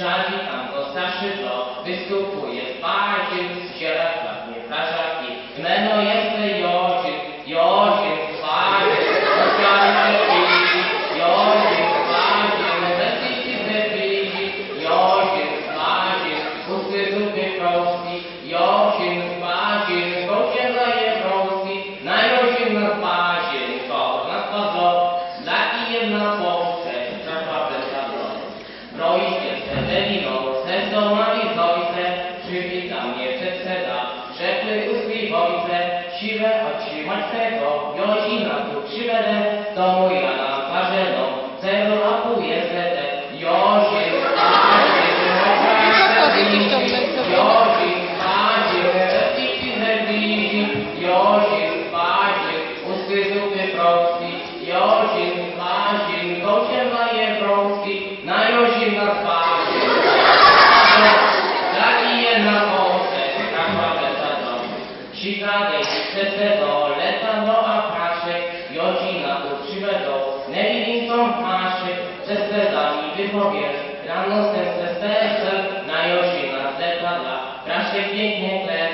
Charlie and construction of fiscal for siwe otrzymać tego, Jozina tu przywede, do mój rana parzeną, celu rapuje zetę, Jozin, Jozin, Jozin, Jozin, Jozin, Jozin, usty zupy prosti, Jozin, Sikadej, sese do, leta do a praszy, Jozina uczywe do, newininką maszy, sese da mi wypowiesz, rano sese sese, na Jozina zeta dla, praszek pięknie klesę,